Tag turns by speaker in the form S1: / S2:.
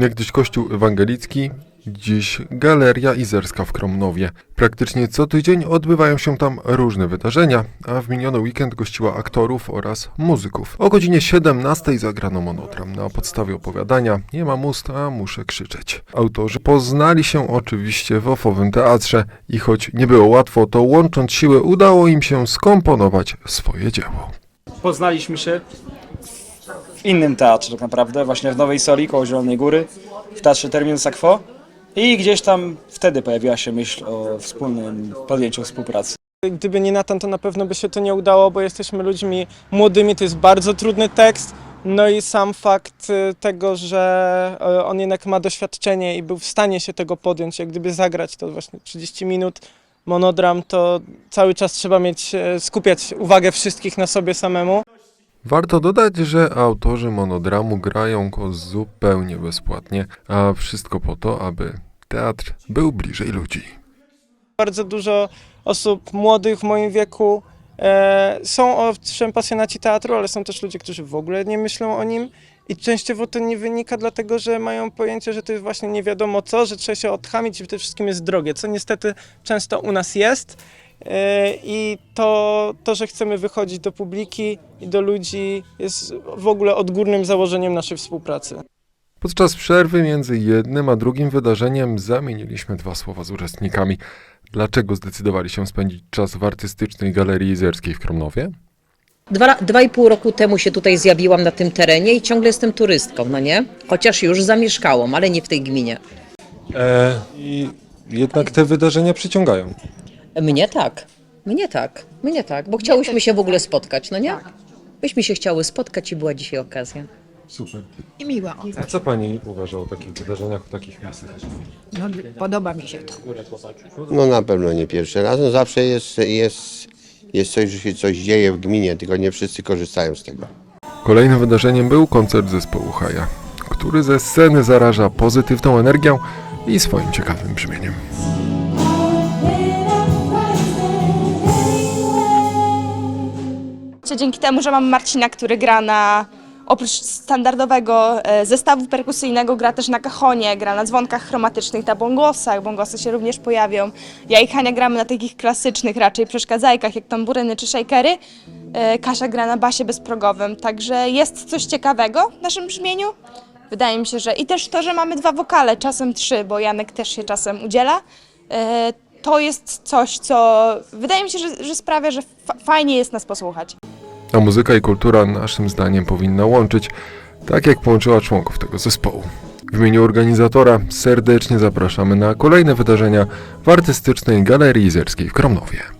S1: Niegdyś kościół ewangelicki, dziś Galeria Izerska w Kromnowie. Praktycznie co tydzień odbywają się tam różne wydarzenia, a w miniony weekend gościła aktorów oraz muzyków. O godzinie 17 zagrano monotram na podstawie opowiadania Nie mam ust, a muszę krzyczeć. Autorzy poznali się oczywiście w ofowym teatrze i choć nie było łatwo, to łącząc siły udało im się skomponować swoje dzieło.
S2: Poznaliśmy się w innym teatrze tak naprawdę, właśnie w Nowej Soli koło Zielonej Góry, w Teatrze Termin Sakwo i gdzieś tam wtedy pojawiła się myśl o wspólnym podjęciu współpracy.
S3: Gdyby nie Natan, to na pewno by się to nie udało, bo jesteśmy ludźmi młodymi, to jest bardzo trudny tekst. No i sam fakt y, tego, że y, on jednak ma doświadczenie i był w stanie się tego podjąć, jak gdyby zagrać to właśnie 30 minut monodram, to cały czas trzeba mieć, e, skupiać uwagę wszystkich na sobie samemu.
S1: Warto dodać, że autorzy monodramu grają go zupełnie bezpłatnie, a wszystko po to, aby teatr był bliżej ludzi.
S3: Bardzo dużo osób młodych w moim wieku e, są owszem pasjonaci teatru, ale są też ludzie, którzy w ogóle nie myślą o nim i częściowo to nie wynika dlatego, że mają pojęcie, że to jest właśnie nie wiadomo co, że trzeba się odchamić i przede wszystkim jest drogie, co niestety często u nas jest. E, I to, to, że chcemy wychodzić do publiki i do ludzi jest w ogóle odgórnym założeniem naszej współpracy.
S1: Podczas przerwy między jednym a drugim wydarzeniem zamieniliśmy dwa słowa z uczestnikami. Dlaczego zdecydowali się spędzić czas w artystycznej galerii izerskiej w Kromnowie?
S4: Dwa, dwa i pół roku temu się tutaj zjawiłam na tym terenie i ciągle jestem turystką, no nie? Chociaż już zamieszkałam, ale nie w tej gminie.
S5: E, I jednak te wydarzenia przyciągają.
S4: Mnie tak, mnie tak, mnie tak, bo chciałyśmy się w ogóle spotkać, no nie? Myśmy się chciały spotkać i była dzisiaj okazja.
S5: Super.
S6: i miła.
S5: A co pani uważa o takich wydarzeniach, o takich miejscach?
S6: No, podoba mi się to.
S7: No na pewno nie pierwszy raz. No zawsze jest, jest, jest coś, że się coś dzieje w gminie, tylko nie wszyscy korzystają z tego.
S1: Kolejnym wydarzeniem był koncert zespołu Haja, który ze sceny zaraża pozytywną energią i swoim ciekawym brzmieniem.
S8: Dzięki temu, że mam Marcina, który gra na oprócz standardowego e, zestawu perkusyjnego gra też na kachonie, gra na dzwonkach chromatycznych, na bongosach, bongosy się również pojawią. Ja i Hania gramy na takich klasycznych raczej przeszkadzajkach jak tamburyny czy shakery. E, Kasia gra na basie bezprogowym, także jest coś ciekawego w naszym brzmieniu. Wydaje mi się, że i też to, że mamy dwa wokale, czasem trzy, bo Janek też się czasem udziela. e, To jest coś, co wydaje mi się, że, że sprawia, że fa- fajnie jest nas posłuchać.
S1: A muzyka i kultura naszym zdaniem powinna łączyć, tak jak połączyła członków tego zespołu. W imieniu organizatora serdecznie zapraszamy na kolejne wydarzenia w artystycznej Galerii Izerskiej w Kromnowie.